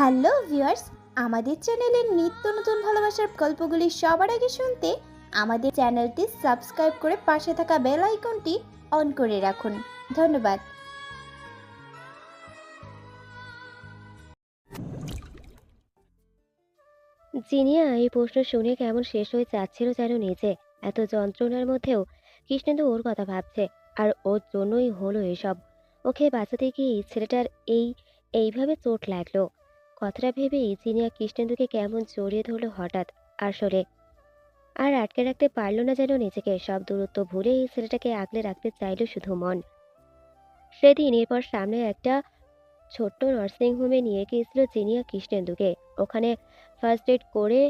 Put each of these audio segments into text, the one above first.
Hello viewers, আমাদের চ্যানেলের নিত্য নতুন ভালোবাসার গল্পগুলি সবার আগে শুনতে আমাদের চ্যানেলটি সাবস্ক্রাইব করে পাশে থাকা বেল আইকনটি অন করে রাখুন। ধন্যবাদ। জিনিয়া, এই প্রশ্ন শুনে কেমন শেষ হয়ে যাচ্ছিল যেন নিজে? এত যন্ত্রণার মধ্যেও কৃষ্ণেন্দু ওর কথা ভাবছে, আর ওর জন্যই হলো এসব। ওকে বাঁচাতে গিয়ে ছেলেটার এই, এইভাবে চোট লাগল। কথাটা ভেবেই জিনিয়া কৃষ্ণেন্দুকে কেমন জড়িয়ে ধরলো হঠাৎ আসলে। আর আটকে রাখতে পারল না যেন নিজেকে, সব দূরত্ব ভুলে এই ছেলেটাকে আগলে রাখতে চাইলো শুধু মন। সেদিন এরপর সামনে একটা ছোট্ট নার্সিং হোমে নিয়ে গিয়েছিল জিনিয়া কৃষ্ণেন্দুকে। ওখানে ফার্স্ট এড করে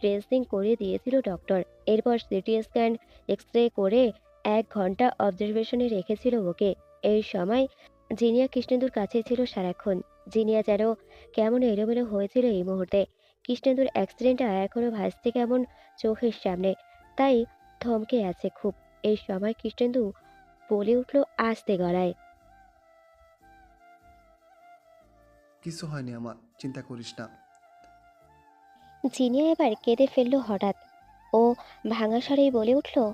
ড্রেসিং করে দিয়েছিল ডক্টর এরপর সিটি স্ক্যান এক্স রে করে এক ঘণ্টা অবজারভেশনে রেখেছিল ওকে। এই সময় জিনিয়া কৃষ্ণেন্দুর কাছে ছিল সারাক্ষণ। জিনিয়া যেন কেমন এলোমেলো হয়েছিল এই মুহূর্তে। কৃষ্ণেন্দুর অ্যাক্সিডেন্টটা এখনও ভাসছে কেমন চোখের সামনে। তাই থমকে আছে খুব। এই সময় কৃষ্ণেন্দু বলে উঠল আস্তে গলায়। কিছু হয়নি আমার চিন্তা করিস না। জিনিয়া এবার কেঁদে ফেলল হঠাৎ। ও ভাঙা স্বরেই বলে উঠল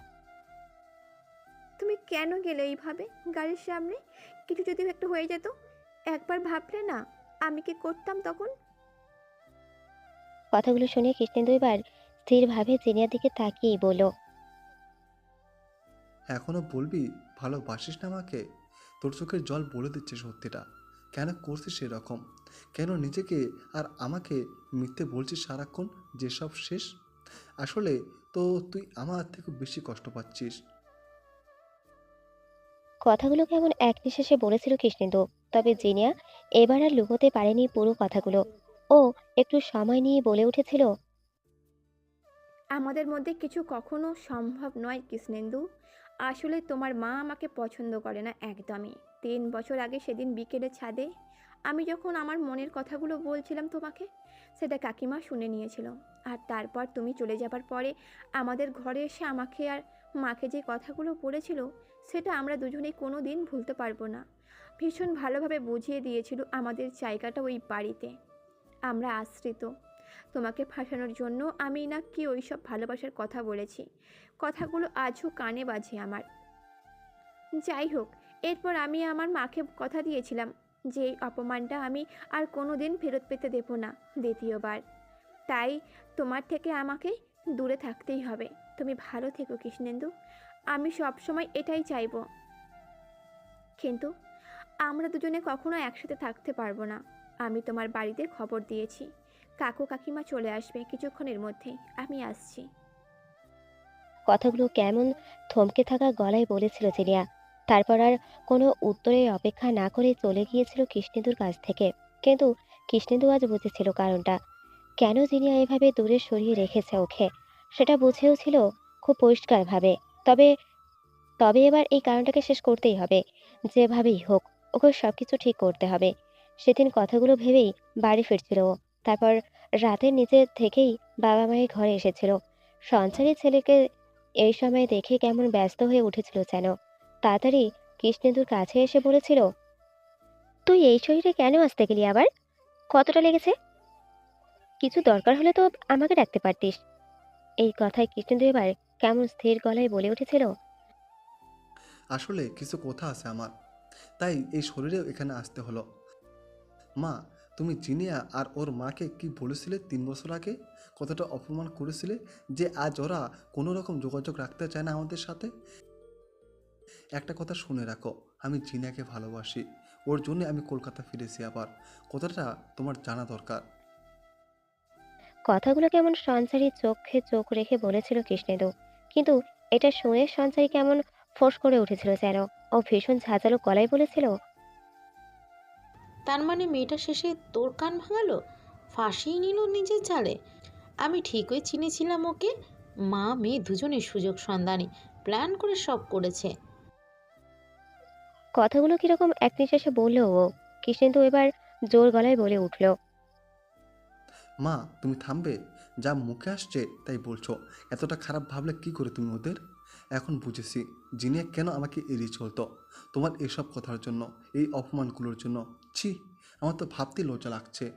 তুমি কেন গেলে এইভাবে গাড়ির সামনে? কিছু যদি একটা হয়ে যেত একবার ভাবলে না আমি কি করতাম তখন? কথাগুলো শুনে কৃষ্ণেন্দু এবার স্থিরভাবে জিনিয়ার দিকে তাকিয়েই বলল এখনও বলবি ভালোবাসিস না আমাকে? তোর চোখের জল বলে দিচ্ছে সত্যিটা। কেন করছিস সেরকম কেন নিজেকে আর আমাকে মিথ্যে বলছিস সারাক্ষণ? যেসব শেষ? আসলে তো তুই আমার থেকে বেশি কষ্ট পাচ্ছিস। কথাগুলো কেমন এক নিঃশ্বাসে বলেছিল কৃষ্ণেন্দু। তবে জিনিয়া এবার আর লুকোতে পারেনি পুরো কথাগুলো। ও একটু সময় নিয়ে বলে উঠেছিল, আমাদের মধ্যে কিছু কখনো সম্ভব নয় কৃষ্ণেন্দু। আসলে তোমার মা আমাকে পছন্দ করে না একদমই। তিন বছর আগে সেদিন বিকেলে ছাদে আমি যখন আমার মনের কথাগুলো বলছিলাম তোমাকে, সেটা কাকিমা শুনে নিয়েছিল। আর তারপর তুমি চলে যাবার পরে আমাদের ঘরে এসে আমাকে আর মাকে যে কথাগুলো বলেছিল সেটা আমরা দুজনেই কোনো দিন ভুলতে পারব না। ভীষণ ভালোভাবে বুঝিয়ে দিয়েছিল আমাদের জায়গাটা ওই বাড়িতে। আমরা আশ্রিত। তোমাকে ফাঁসানোর জন্য আমি না কি ওই সব ভালোবাসার কথা বলেছি। কথাগুলো আজও কানে বাজে আমার। যাই হোক, এরপর আমি আমার মাকে কথা দিয়েছিলাম যে এই অপমানটা আমি আর কোনো দিন ফেরত পেতে দেব না দ্বিতীয়বার। তাই তোমার থেকে আমাকে দূরে থাকতেই হবে। তুমি ভালো থেকো, কৃষ্ণেন্দু। আমি সবসময় এটাই চাইব। কিন্তু আমরা দুজনে কখনো একসাথে থাকতে পারব না। আমি তোমার বাড়িতে খবর দিয়েছি। কাকু কাকিমা চলে আসবে কিছুক্ষণের মধ্যেই আমি আসছি। কথাগুলো কেমন থমকে থাকা গলায় বলেছিল জিনিয়া তারপর আর কোনো উত্তরের অপেক্ষা না করে চলে গিয়েছিল কৃষ্ণেন্দুর কাছ থেকে। কিন্তু কৃষ্ণেন্দু আজ বুঝেছিল কারণটা। কেন জিনিয়া এভাবে দূরে সরিয়ে রেখেছে ওকে? সেটা বুঝেও ছিল খুব পরিষ্কারভাবে। তবে তবে এবার এই কারণটাকে শেষ করতেই হবে। যেভাবেই হোক, ওকে সব কিছু ঠিক করতে হবে। সেদিন কথাগুলো ভেবেই বাড়ি ফিরছিল ও। তারপর রাতে নিজে থেকেই বাবা মায়ের ঘরে এসেছিল। সঞ্চারী ছেলেকে এই সময় দেখে কেমন ব্যস্ত হয়ে উঠেছিল যেন। তাড়াতাড়ি কৃষ্ণেন্দুর কাছে এসে বলেছিল, তুই এই শরীরে কেন আসতে গেলি আবার? কতটা লেগেছে? কিছু দরকার হলে তো আমাকে ডাকতে পারতিস। এই কথায় কৃষ্ণেন্দু এবার কেমন স্থির গলায় বলে উঠেছিল? আসলে কিছু কথা আছে আমার। তাই এই শরীরেও এখানে আসতে হলো। মা, তুমি জিনিয়া আর ওর মাকে কি বলেছিলে তিন বছর আগে? কতটা অপমান করেছিলে যে আজ ওরা কোনো রকম যোগাযোগ রাখতে চায় না আমাদের সাথে? একটা কথা শুনে রাখো, আমি জিনিয়াকে ভালোবাসি। ওর জন্য আমি কলকাতা ফিরেছি আবার। কথাটা তোমার জানা দরকার। কথাগুলো কেমন সঞ্চারী চোখে চোখ রেখে বলেছিল কৃষ্ণেন্দু। কিন্তু এটা শুনে সঞ্চারী কেমন ফোঁস করে উঠেছিল যেন। ও ভীষণ ঝাঁঝালো গলায় বলেছিল তার মানে মেয়েটা শেষে তোর কান ভাঙালো? ফাঁসিয়ে নিল নিজের জালে আমি ঠিকই চিনেছিলাম ওকে। মা মেয়ে দুজনের সুযোগ সন্ধানী। প্ল্যান করে সব করেছে। কথাগুলো কীরকম এক নিঃশ্বাসে বলল ও। কৃষ্ণেন্দু এবার জোর গলায় বলে উঠল মা তুমি থামবে? যা মুখে আসছে তাই বলছো। এতটা খারাপ ভাবলে কি করে তুমি ওদের? এখন বুঝেছি। জিনিয়া কেন আমাকে এড়িয়ে চলতো? তোমার এসব কথার জন্য এই অপমানগুলোর জন্য। ছি আমার তো ভাবতে লজ্জা লাগছে।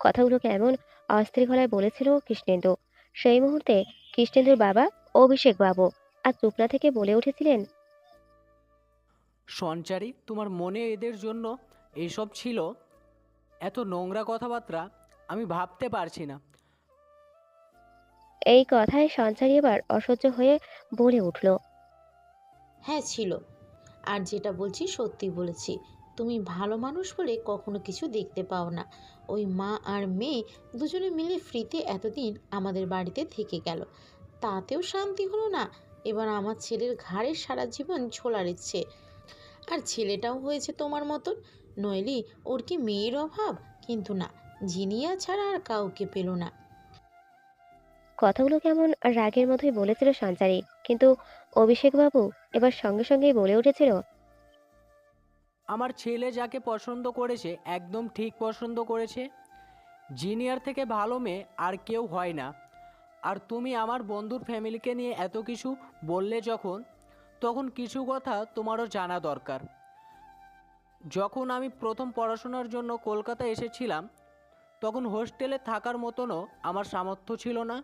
কথাগুলো কেমন অস্থির গলায় বলেছিল কৃষ্ণেন্দু। সেই মুহূর্তে কৃষ্ণেন্দুর বাবা অভিষেক বাবু আর চুপনা থেকে বলে উঠেছিলেন সঞ্চারী তোমার মনে এদের জন্য এইসব ছিল? এত নোংরা কথাবার্তা আমি ভাবতে পারছি না। এই কথায় সঞ্চারী এবার অসহ্য হয়ে বলে উঠল হ্যাঁ ছিল। আর যেটা বলছি সত্যি বলেছি। তুমি ভালো মানুষ বলে কখনো কিছু দেখতে পাও না। ওই মা আর মেয়ে দুজনে মিলে ফ্রিতে এতদিন আমাদের বাড়িতে থেকে গেল। তাতেও শান্তি হলো না। এবার আমার ছেলের ঘাড়ে সারা জীবন ছোলার ইচ্ছে। আর ছেলেটাও হয়েছে তোমার মতন। নইলে ওর কি মেয়ের অভাব? কিন্তু না জিনিয়া ছাড়া আর কাউকে পেল না। কথাগুলো কেমন রাগের মতোই বলেছিল সঞ্চারী কিন্তু অভিষেক বাবু এবার সঙ্গে সঙ্গেই বলে উঠেছিল আমার ছেলে যাকে পছন্দ করেছে একদম ঠিক পছন্দ করেছে। জিনিয়ার থেকে ভালো মেয়ে আর কেউ হয় না। আর তুমি আমার বন্ধুর ফ্যামিলিকে নিয়ে এত কিছু বললে যখন তখন কিছু কথা তোমারও জানা দরকার। যখন আমি প্রথম পড়াশোনার জন্য কলকাতা এসেছিলাম, তখন হোস্টেলে থাকার মতনও আমার সামর্থ্য ছিল না।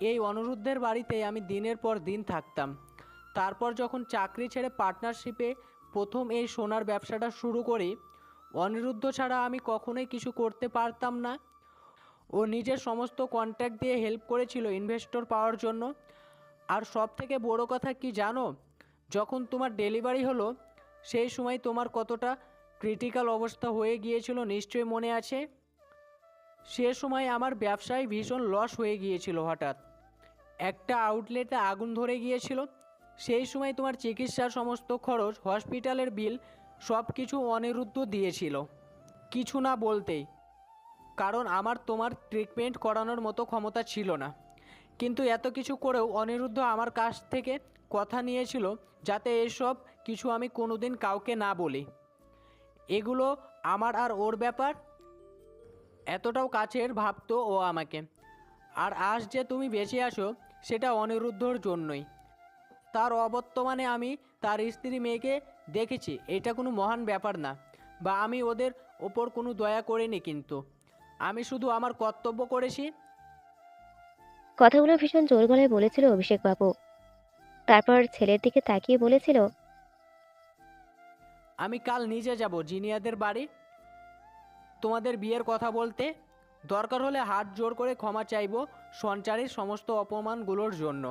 এই অনুরুদ্ধের বাড়িতে আমি দিনের পর দিন থাকতাম। তারপর যখন চাকরি ছেড়ে পার্টনারশিপে প্রথম এই সোনার ব্যবসাটা শুরু করি, অনিরুদ্ধ ছাড়া আমি কখনোই কিছু করতে পারতাম না। ও নিজের সমস্ত কন্ট্যাক্ট দিয়ে হেল্প করেছিল ইনভেস্টর পাওয়ার জন্য। আর সব থেকে বড় কথা কি জানো, যখন তোমার ডেলিভারি হলো সেই সময় তোমার কতটা ক্রিটিক্যাল অবস্থা হয়ে গিয়েছিল নিশ্চয়ই মনে আছে? সে সময় আমার ব্যবসায় ভীষণ লস হয়ে গিয়েছিল হঠাৎ। একটা আউটলেটে আগুন ধরে গিয়েছিল। সেই সময় তোমার চিকিৎসার সমস্ত খরচ হসপিটালের বিল সব কিছু অনিরুদ্ধ দিয়েছিল। কিছু না বলতেই, কারণ আমার তোমার ট্রিটমেন্ট করানোর মতো ক্ষমতা ছিল না। কিন্তু এত কিছু করেও অনিরুদ্ধ আমার কাছ থেকে কথা নিয়েছিল যাতে এসব কিছু আমি কোনোদিন কাউকে না বলি। এগুলো আমার আর ওর ব্যাপার? এতটাও কাছের ভাবতো ও আমাকে। আর আজ যে তুমি বেঁচে আসো সেটা অনিরুদ্ধর জন্যই। তার অবর্তমানে আমি তার স্ত্রী মেয়েকে দেখেছি, এটা কোনো মহান ব্যাপার না। বা আমি ওদের ওপর কোনো দয়া করিনি কিন্তু। আমি শুধু আমার কর্তব্য করেছি। কথাগুলো ভীষণ জোর গলায় বলেছিল অভিষেক বাবু তারপর ছেলের দিকে তাকিয়ে বলেছিল আমি কাল নিজে যাব, জিনিয়াদের বাড়ি। তোমাদের বিয়ের কথা বলতে দরকার হলে হাত জোর করে ক্ষমা চাইব সঞ্চারের সমস্ত অপমানগুলোর জন্য।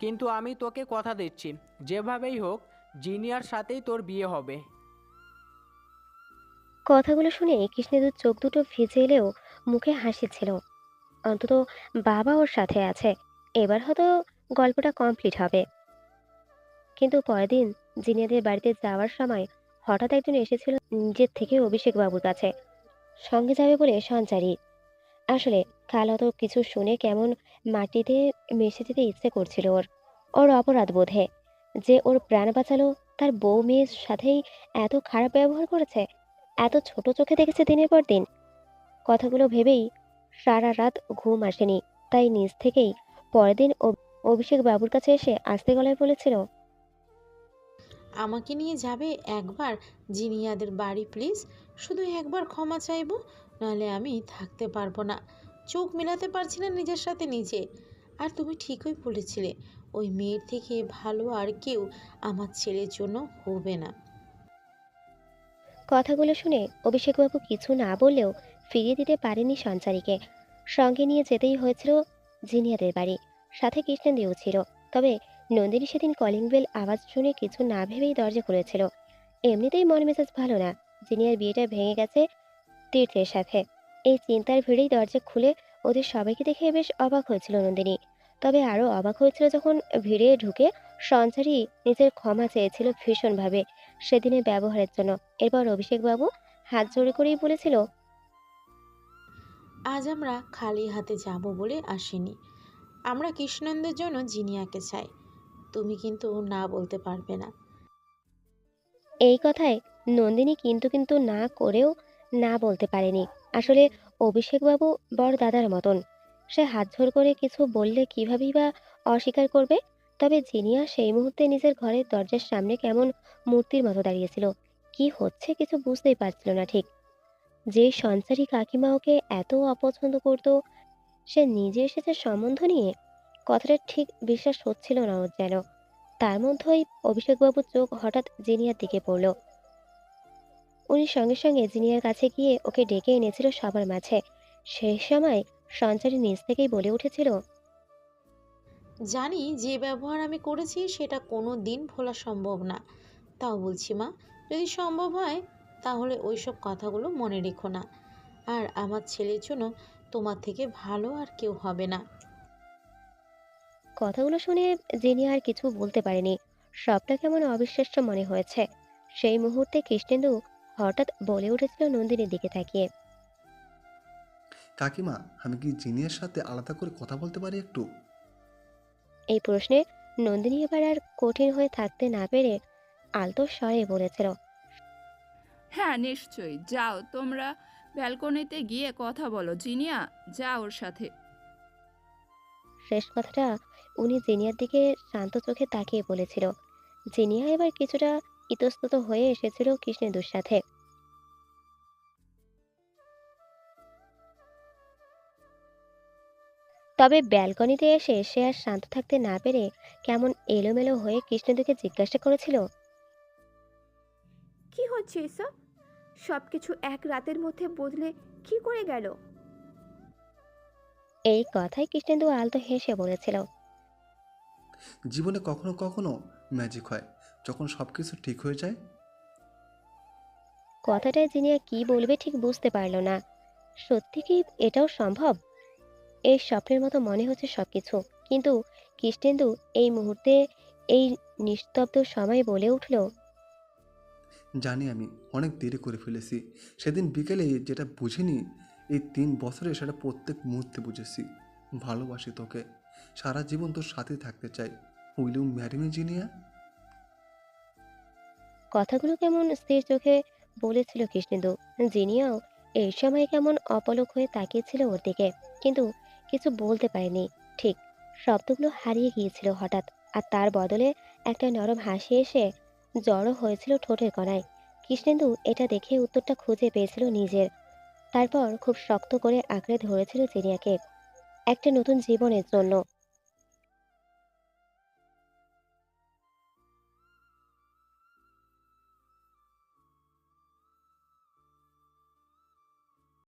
কিন্তু আমি তোকে কথা দিচ্ছি, যেভাবেই হোক, জিনিয়ার সাথেই তোর বিয়ে হবে। কথাগুলো শুনে কৃষ্ণেদুর চোখ দুটো ভিজে এলেও মুখে হাসি ছিল। অন্তত বাবা ওর সাথে আছে, এবার হয়তো গল্পটা কমপ্লিট হবে। কিন্তু পরের দিন জিনিয়াদের বাড়িতে যাওয়ার সময় হঠাৎ একজন এসেছিল নিজের থেকে অভিষেক বাবুর কাছে। সঙ্গে যাবে বলে সঞ্চারী। আসলে কাল অত কিছু শুনে কেমন মাটিতে মিশে যেতে ইচ্ছে করছিল ওর। ওর অপরাধ বোধে। যে ওর প্রাণ বাঁচালো, তার বউ মেয়ের সাথেই এত খারাপ ব্যবহার করেছে, এত ছোট চোখে দেখেছে দিনের পর দিন। কথাগুলো ভেবেই সারা রাত ঘুম আসেনি। তাই নিজ থেকেই পরের দিন অভ- অভিষেক বাবুর কাছে এসে আস্তে গলায় বলেছিল আমাকে নিয়ে যাবে একবার? জিনিয়াদের বাড়ি, প্লিজ। শুধু একবার ক্ষমা চাইব, নাহলে আমি থাকতে পারব না। চোখ মেলাতে পারছি না নিজের সাথে নিজে। আর তুমি ঠিকই বলেছিলে, ওই মেয়ের থেকে ভালো আর কেউ আমার ছেলের জন্য হবে না। কথাগুলো শুনে অভিষেকবাবু কিছু না বললেও ফিরিয়ে দিতে পারেনি সঞ্চারীকে। সঙ্গে নিয়ে যেতেই হয়েছিল জিনিয়াদের বাড়ি। সাথে কৃষ্ণেন্দিও ছিল। তবে নন্দিনী সেদিন কলিং বেল আওয়াজ শুনে কিছু না ভেবেই দরজা খুলেছিল। এমনিতেই মন মেজাজ ভালো না। জিনিয়ার বিয়েটা ভেঙে গেছে তীর্থের সাথে। এই চিন্তার ভিড়েই দরজা খুলে ওদের সবাইকে দেখে বেশ অবাক হয়েছিল নন্দিনী। তবে আরও অবাক হয়েছিল যখন ভিড়ে ঢুকে সঞ্চারী নিজের ক্ষমা চেয়েছিল ভীষণভাবে সেদিনের ব্যবহারের জন্য। এরপর অভিষেকবাবু হাত জোড়ে করেই বলেছিল, আজ আমরা খালি হাতে যাব বলে আসিনি। আমরা কৃষ্ণেন্দ্রের জন্য জিনিয়াকে চাই। তুমি কিন্তু না বলতে পারবে না। এই কথায় নন্দিনী কিন্তু কিন্তু না করেও না বলতে পারেনি। আসলে অভিষেকবাবু বড় দাদার মতন। সে হাত জোর করে কিছু বললে কিভাবেই বা অস্বীকার করবে? তবে জিনিয়া সেই মুহূর্তে নিজের ঘরের দরজার সামনে কেমন মূর্তির মতো দাঁড়িয়েছিল। কি হচ্ছে কিছু বুঝতেই পারছিল না ঠিক। যে সঞ্চারী কাকিমা ওকে এত অপছন্দ করত, সে নিজে এসেছে সম্বন্ধ নিয়ে? কথাটা ঠিক বিশ্বাস হচ্ছিল না ওর যেন। তার মধ্যেই অভিষেকবাবুর চোখ হঠাৎ জিনিয়ার দিকে পড়ল। উনি সঙ্গে সঙ্গে জিনিয়ার কাছে গিয়ে ওকে ডেকে এনেছিল সবার মাঝে। সেই সময় সঞ্চারী নিজ থেকেই বলে উঠেছিল, জানি যে ব্যবহার আমি করেছি সেটা কোনো দিন ভোলা সম্ভব না। তাও বলছি মা, যদি সম্ভব হয়, তাহলে ওইসব কথাগুলো মনে রেখো না। আর আমার ছেলের জন্য তোমার থেকে ভালো আর কেউ হবে না। কথাগুলো শুনে জিনিয়া আর কিছু বলতে পারেনি। সবটা কেমন অবিশ্বাস্য মনে হয়েছে। সেই মুহূর্তে কৃষ্ণেন্দু হঠাৎ বলে উঠেছিল নন্দিনীর দিকে তাকিয়ে। কাকিমা আমি কি জিনিয়ার সাথে আলাদা করে কথা বলতে পারি একটু? এই প্রশ্নে নন্দিনী এবার আর কঠিন হয়ে থাকতে না পেরে আলতো স্বরে বলেছিল। হ্যাঁ নিশ্চয়ই। যাও তোমরা ব্যালকনিতে গিয়ে কথা বলো। জিনিয়া যা ওর সাথে। শেষ কথাটা উনি জেনিয়ার দিকে শান্ত চোখে তাকিয়ে বলেছিল জেনিয়া এবার কিছুটা ইতস্তত হয়ে এসেছিল কৃষ্ণেন্দুর সাথে। তবে ব্যালকনিতে এসে সে আর শান্ত থাকতে না পেরে কেমন এলোমেলো হয়ে কৃষ্ণেন্দুকে জিজ্ঞাসা করেছিল কি হচ্ছে এসব? সব কিছু এক রাতের মধ্যে বদলে কি করে গেল? এই কথাই কৃষ্ণেন্দু আলতো হেসে বলেছিল জীবনে কখনো কখনো ম্যাজিক হয়। যখন সব কিছু ঠিক হয়ে যায়। কথাটায় জিনিয়া কি বলবে ঠিক বুঝতে পারল না। সত্যি কি এটাও সম্ভব? এই স্বপ্নের মতো মনে হচ্ছে সবকিছু। কিন্তু কৃষ্ণেন্দু এই মুহূর্তে এই নিস্তব্ধ সময় বলে উঠল জানি আমি অনেক দেরি করে ফেলেছি। সেদিন বিকেলে যেটা বুঝিনি এই তিন বছরে সেটা প্রত্যেক মুহূর্তে বুঝেছি। ভালোবাসি তোকে। সারা জীবন তোর সাথে থাকতে চাই। Will you marry me Jinia? কথাগুলো কেমন স্থির চোখে বলেছিল কৃষ্ণেন্দু। জিনিয়াও এই সময় কেমন অপলক হয়ে তাকিয়েছিল ওর দিকে, কিন্তু কিছু বলতে পারেনি। ঠিক, শব্দগুলো হারিয়ে গিয়েছিল হঠাৎ, আর তার বদলে একটা নরম হাসি এসে জড়ো হয়েছিল ঠোঁটের কণায়। কৃষ্ণেন্দু এটা দেখে উত্তরটা খুঁজে পেয়েছিল নিজের। তারপর খুব শক্ত করে আঁকড়ে ধরেছিল জিনিয়াকে। একটা নতুন জীবনের জন্য।